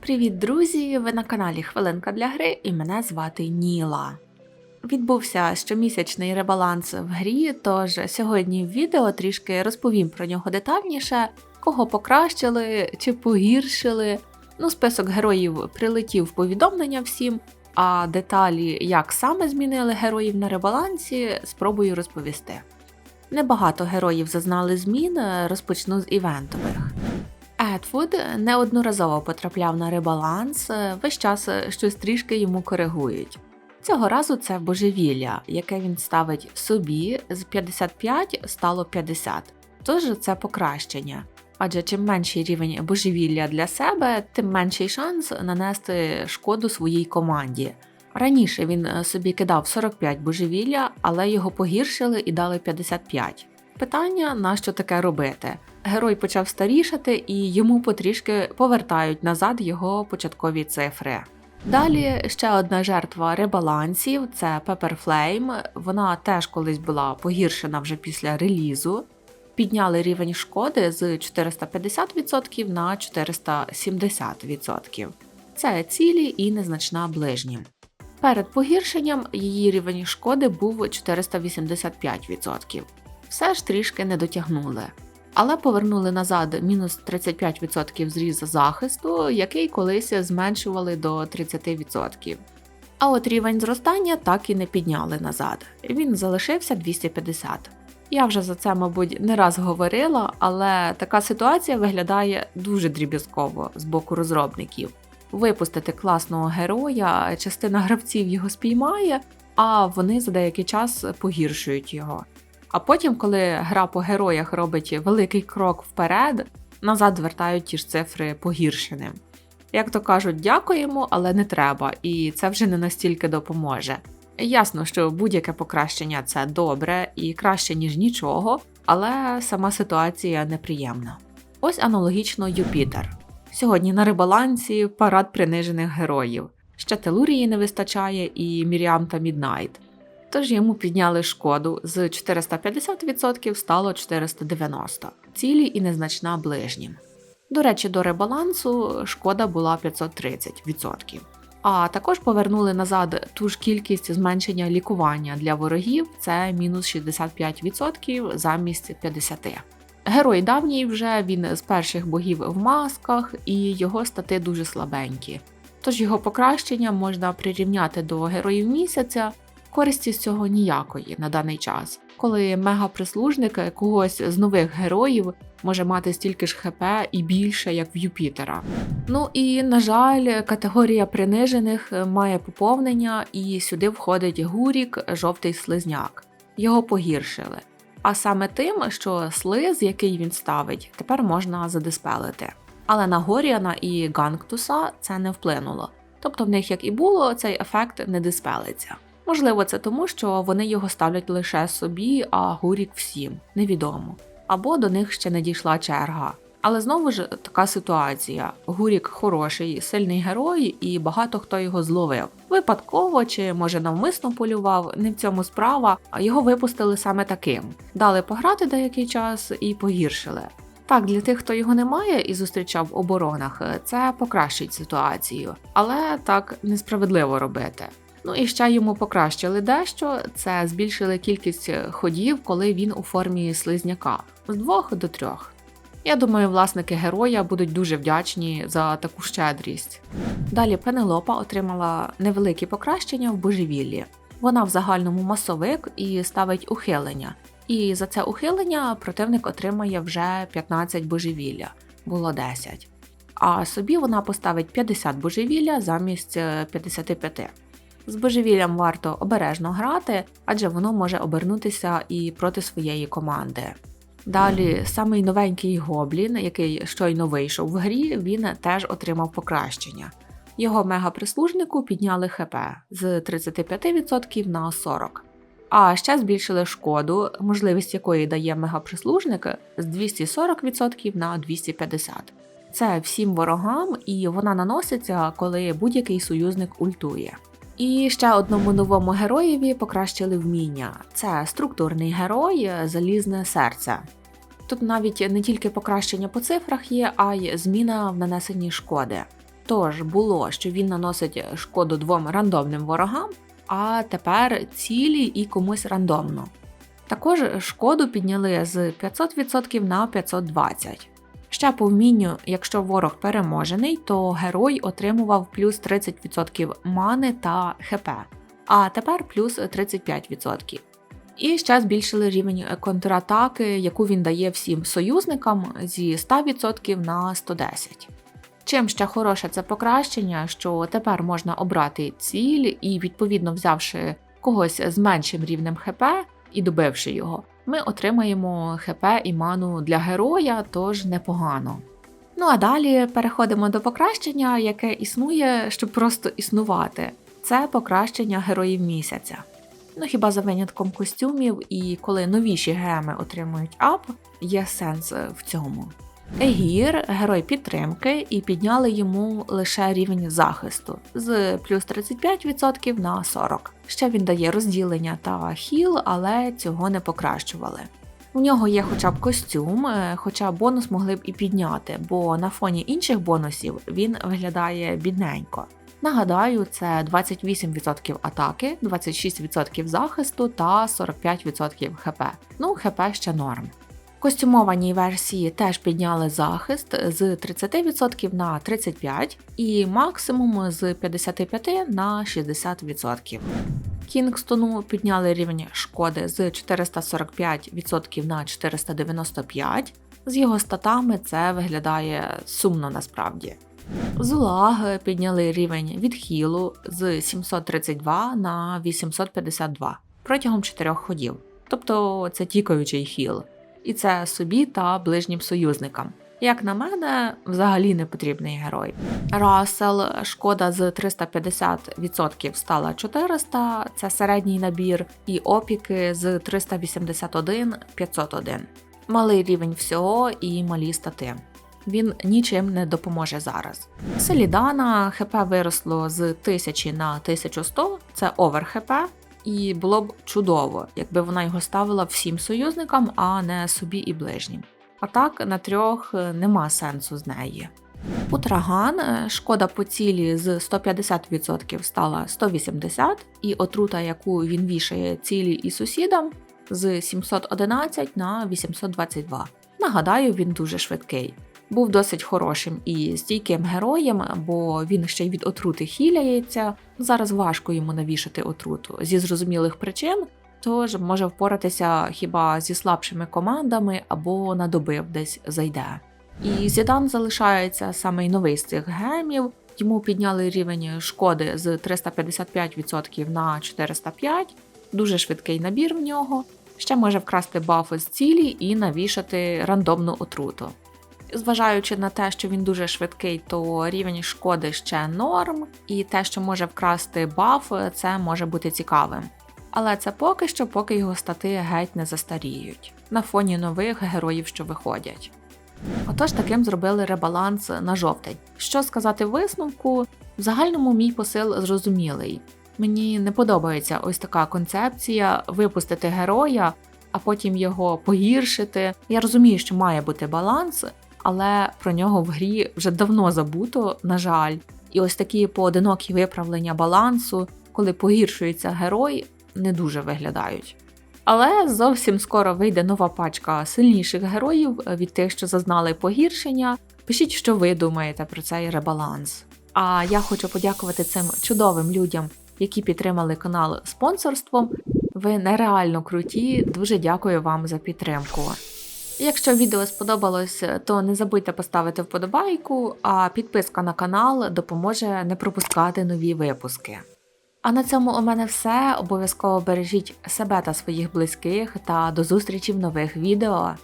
Привіт, друзі! Ви на каналі Хвилинка для гри і мене звати Ніла. Відбувся щомісячний ребаланс в грі, тож сьогодні в відео трішки розповім про нього детальніше, кого покращили чи погіршили. Ну, список героїв прилетів повідомлення всім, а деталі, як саме змінили героїв на ребалансі, спробую розповісти. Небагато героїв зазнали змін, розпочну з івентових. Едвуд неодноразово потрапляв на ребаланс, е, весь час е, щось трішки йому коригують. Цього разу це божевілля, яке він ставить собі з 55 стало 50, тож це покращення. Адже чим менший рівень божевілля для себе, тим менший шанс нанести шкоду своїй команді. Раніше він е, собі кидав 45 божевілля, але його погіршили і дали 55. Питання, на що таке робити? Герой почав старішати і йому потрішки повертають назад його початкові цифри. Далі ще одна жертва ребалансів це Pepper Flame. Вона теж колись була погіршена вже після релізу. Підняли рівень шкоди з 450% на 470%. Це цілі і незначна ближнім. Перед погіршенням її рівень шкоди був 485%. Все ж трішки не дотягнули. Але повернули назад мінус 35% зріз захисту, який колись зменшували до 30%. А от рівень зростання так і не підняли назад. Він залишився 250. Я вже за це, мабуть, не раз говорила, але така ситуація виглядає дуже дріб'язково з боку розробників. Випустити класного героя, частина гравців його спіймає, а вони за деякий час погіршують його. А потім, коли гра по героях робить великий крок вперед, назад звертають ті ж цифри погіршеним. Як то кажуть, дякуємо, але не треба, і це вже не настільки допоможе. Ясно, що будь-яке покращення це добре і краще, ніж нічого, але сама ситуація неприємна. Ось аналогічно Юпітер. Сьогодні на ребалансі парад принижених героїв. Ще Телурії не вистачає і Міріам та Міднайт. Тож йому підняли шкоду з 450% стало 490, цілі і незначна ближнім. До речі, до ребалансу шкода була 530%. А також повернули назад ту ж кількість зменшення лікування для ворогів це мінус 65% замість 50%. Герой давній вже він з перших богів в масках, і його стати дуже слабенькі. Тож його покращення можна прирівняти до героїв місяця, користі з цього ніякої на даний час, коли мега-прислужник когось з нових героїв може мати стільки ж ХП і більше, як в Юпітера. Ну і на жаль, категорія принижених має поповнення, і сюди входить гурік, жовтий слизняк. Його погіршили. А саме тим, що слиз, який він ставить, тепер можна задиспелити. Але на Горіана і Ганктуса це не вплинуло. Тобто в них як і було, цей ефект не диспелиться. Можливо, це тому, що вони його ставлять лише собі, а гурік всім невідомо. Або до них ще не дійшла черга. Але знову ж така ситуація: Гурік хороший, сильний герой, і багато хто його зловив. Випадково чи може навмисно полював, не в цьому справа, а його випустили саме таким. Дали пограти деякий час і погіршили. Так, для тих, хто його не має і зустрічав в оборонах, це покращить ситуацію, але так несправедливо робити. Ну і ще йому покращили дещо, це збільшили кількість ходів, коли він у формі слизняка з двох до трьох. Я думаю, власники героя будуть дуже вдячні за таку щедрість. Далі Пенелопа отримала невеликі покращення в божевіллі. Вона в загальному масовик і ставить ухилення. І за це ухилення противник отримає вже 15 божевілля, було 10. А собі вона поставить 50 божевілля замість 55. З божевіллям варто обережно грати, адже воно може обернутися і проти своєї команди. Далі самий новенький гоблін, який щойно вийшов в грі, він теж отримав покращення. Його мегаприслужнику підняли ХП з 35% на 40%. А ще збільшили шкоду, можливість якої дає мегаприслужник з 240% на 250%. Це всім ворогам, і вона наноситься, коли будь-який союзник ультує. І ще одному новому героєві покращили вміння. Це структурний герой, залізне серце. Тут навіть не тільки покращення по цифрах є, а й зміна в нанесенні шкоди. Тож було, що він наносить шкоду двом рандомним ворогам, а тепер цілі і комусь рандомно. Також шкоду підняли з 500% на 520%. Ще по вмінню, якщо ворог переможений, то герой отримував плюс 30% мани та ХП, а тепер плюс 35%. І ще збільшили рівень контратаки, яку він дає всім союзникам зі 100% на 110%. Чим ще хороше це покращення, що тепер можна обрати ціль і, відповідно взявши когось з меншим рівнем ХП і добивши його, ми отримаємо ХП і ману для героя, тож непогано. Ну а далі переходимо до покращення, яке існує, щоб просто існувати. Це покращення героїв місяця. Ну хіба за винятком костюмів, і коли новіші геми отримують ап, є сенс в цьому. Егір герой підтримки, і підняли йому лише рівень захисту з плюс 35% на 40%. Ще він дає розділення та хіл, але цього не покращували. У нього є хоча б костюм, е, хоча бонус могли б і підняти, бо на фоні інших бонусів він виглядає бідненько. Нагадаю, це 28% атаки, 26% захисту та 45% хп. Ну, хп ще норм. Костюмованій версії теж підняли захист з 30% на 35% і максимум з 55% на 60%. Кінгстону підняли рівень шкоди з 445% на 495%. З його статами це виглядає сумно насправді. Зулаг підняли рівень відхилу з 732 на 852 протягом 4 ходів, тобто це тікаючий хіл і це собі та ближнім союзникам. Як на мене, взагалі не потрібний герой. Рассел шкода з 350% стала 400, це середній набір, і опіки з 381 501. Малий рівень всього і малі стати. Він нічим не допоможе зараз. Селідана ХП виросло з 1000 на 1100, це овер ХП, і було б чудово, якби вона його ставила всім союзникам, а не собі і ближнім. А так на трьох е, нема сенсу з неї. У Траган е, шкода по цілі з 150% стала 180, і отрута, яку він вішає цілі і сусідам, з 711 на 822. Нагадаю, він дуже швидкий був досить хорошим і стійким героєм, бо він ще й від отрути хіляється. Зараз важко йому навішати отруту зі зрозумілих причин, тож може впоратися хіба зі слабшими командами або на добив десь зайде. І Зідан залишається саме новий з цих гемів. Йому підняли рівень шкоди з 355% на 405, дуже швидкий набір в нього. Ще може вкрасти бафи з цілі і навішати рандомну отруту. Зважаючи на те, що він дуже швидкий, то рівень шкоди ще норм, і те, що може вкрасти баф, це може бути цікавим. Але це поки що, поки його стати геть не застаріють на фоні нових героїв, що виходять. Отож, таким зробили ребаланс на жовтень. Що сказати висновку, в загальному мій посил зрозумілий. Мені не подобається ось така концепція випустити героя, а потім його погіршити. Я розумію, що має бути баланс, але про нього в грі вже давно забуто, на жаль. І ось такі поодинокі виправлення балансу, коли погіршується герой, не дуже виглядають. Але зовсім скоро вийде нова пачка сильніших героїв від тих, що зазнали погіршення. Пишіть, що ви думаєте про цей ребаланс. А я хочу подякувати цим чудовим людям, які підтримали канал спонсорством. Ви нереально круті. Дуже дякую вам за підтримку. Якщо відео сподобалось, то не забудьте поставити вподобайку, а підписка на канал допоможе не пропускати нові випуски. А на цьому у мене все. Обов'язково бережіть себе та своїх близьких та до зустрічі в нових відео.